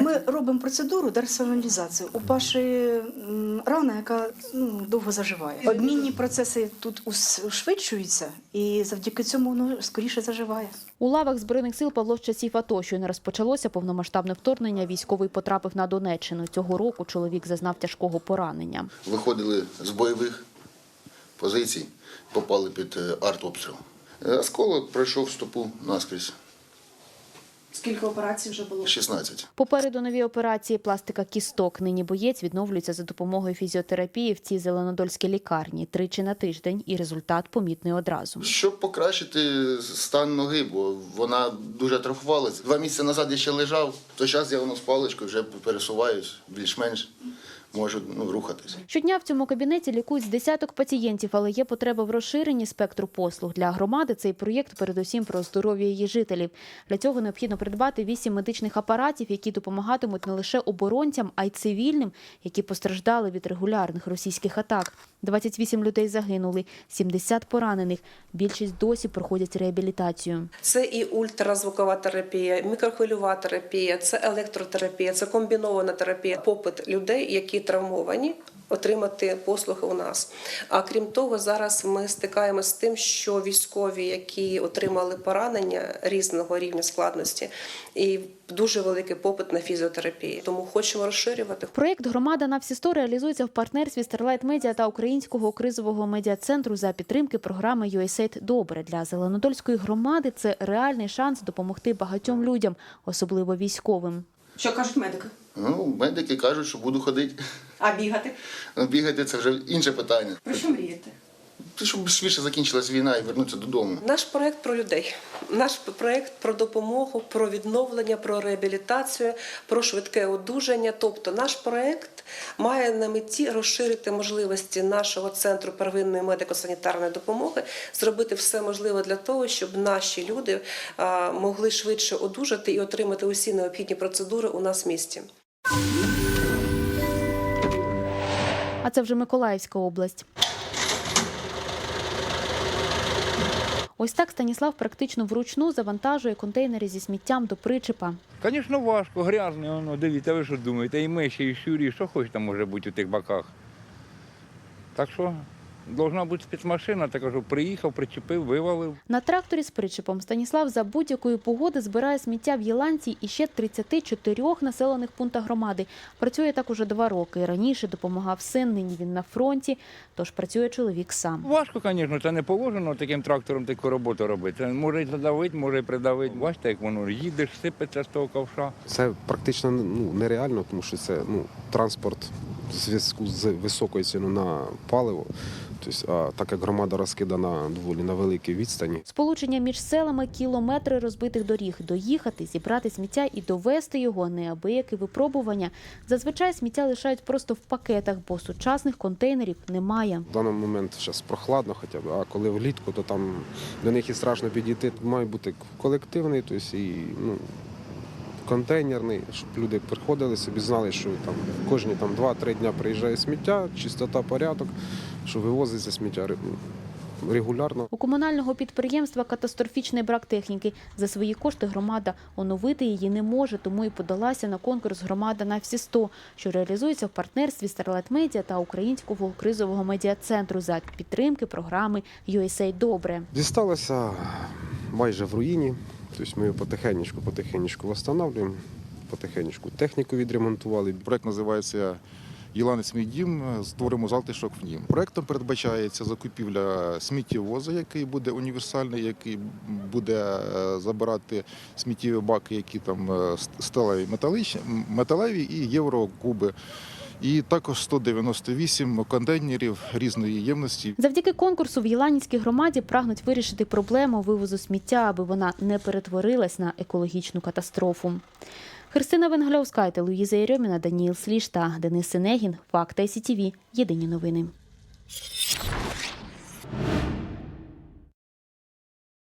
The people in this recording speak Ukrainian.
Ми робимо процедуру дерсоналізацію. У Паші рана, яка ну, довго заживає. Обмінні процеси тут ушвидшуються, і завдяки цьому воно скоріше заживає. У лавах збройних сил Павло з часів АТО, що не розпочалося повномасштабне вторгнення, військовий потрапив на Донеччину. Цього року чоловік зазнав тяжкого поранення. Виходили з бойових позицій, попали під е, артобстріл. Е, Осколок пройшов стопу наскрізь. Скільки операцій вже було? 16. Попереду нові операції пластика кісток. Нині боєць відновлюється за допомогою фізіотерапії в цій зеленодольській лікарні тричі на тиждень, і результат помітний одразу. Щоб покращити стан ноги, бо вона дуже атрофувалася. Два місяці назад я ще лежав, то зараз я воно з паличкою вже пересуваюсь більш-менш можу ну, рухатись. Щодня в цьому кабінеті лікують з десяток пацієнтів, але є потреба в розширенні спектру послуг. Для громади цей проєкт передусім про здоров'я її жителів. Для цього необхідно придбати вісім медичних апаратів, які допомагатимуть не лише оборонцям, а й цивільним, які постраждали від регулярних російських атак. 28 людей загинули, 70 поранених. Більшість досі проходять реабілітацію. Це і ультразвукова терапія, мікрохвильова терапія, це електротерапія, це комбінована терапія. Попит людей, які травмовані. Отримати послуги у нас. А крім того, зараз ми стикаємося з тим, що військові, які отримали поранення різного рівня складності, і дуже великий попит на фізіотерапію. Тому хочемо розширювати. Проєкт Громада на всі сто реалізується в партнерстві Starlight Media та Українського кризового медіа-центру за підтримки програми USAID Добре для Зеленодольської громади. Це реальний шанс допомогти багатьом людям, особливо військовим. Що кажуть медики? Ну, медики кажуть, що буду ходити. А бігати? Ну, Бігати це вже інше питання. Про що мрієте? Ти, Щоб швидше закінчилась війна і вернутися додому. Наш проект про людей, наш проект про допомогу, про відновлення, про реабілітацію, про швидке одужання. Тобто, наш проект має на меті розширити можливості нашого центру первинної медико-санітарної допомоги, зробити все можливе для того, щоб наші люди могли швидше одужати і отримати усі необхідні процедури у нас в місті. А це вже Миколаївська область. Ось так Станіслав практично вручну завантажує контейнери зі сміттям до причепа. Звісно, важко, грязне, воно, дивіться, ви що думаєте, і миші, і щурі, що хоч там може бути у тих баках. Так що, должна бути спецмашина, так кажу, приїхав, причепив, вивалив. На тракторі з причепом Станіслав за будь-якої погоди збирає сміття в Єланці і ще 34 населених пунктах громади. Працює так уже два роки. Раніше допомагав син, нині він на фронті, тож працює чоловік сам. Важко, звісно, це не положено таким трактором таку роботу робити. Може й задавити, може й придавити. Бачите, як воно їдеш, сипеться з того ковша. Це практично ну, нереально, тому що це ну, транспорт в зв'язку з високою ціною на паливо. Тобто, а так як громада розкидана доволі на великій відстані, Сполучення між селами кілометри розбитих доріг. Доїхати, зібрати сміття і довести його неабияке випробування. Зазвичай сміття лишають просто в пакетах, бо сучасних контейнерів немає. в даний момент зараз прохладно хоча б, а коли влітку, то там до них і страшно підійти. Має бути колективний, тобто і ну, контейнерний, щоб люди приходили собі, знали, що там кожні там 2-3 дня приїжджає сміття, чистота, порядок, що вивозиться сміття регулярно. У комунального підприємства катастрофічний брак техніки. За свої кошти громада оновити її не може, тому і подалася на конкурс «Громада на всі 100», що реалізується в партнерстві Starlight Media та Українського кризового медіа-центру за підтримки програми USA Добре. Дісталося майже в руїні. Тобто ми його потихенечку, потихенечку встановлюємо, потихенечку техніку відремонтували. Проект називається Єланець мій дім. Створимо затишок в нім. Проектом передбачається закупівля сміттєвоза, який буде універсальний, який буде е, забирати сміттєві баки, які там е, сталеві металеві і єврокуби. І також 198 контейнерів різної ємності. Завдяки конкурсу в Єланівській громаді прагнуть вирішити проблему вивозу сміття, аби вона не перетворилась на екологічну катастрофу. Христина Венгальовська, Луїза Єрьоміна, Даніїл Сліш та Денис Синегін. Факти СІТІВІ. Єдині новини.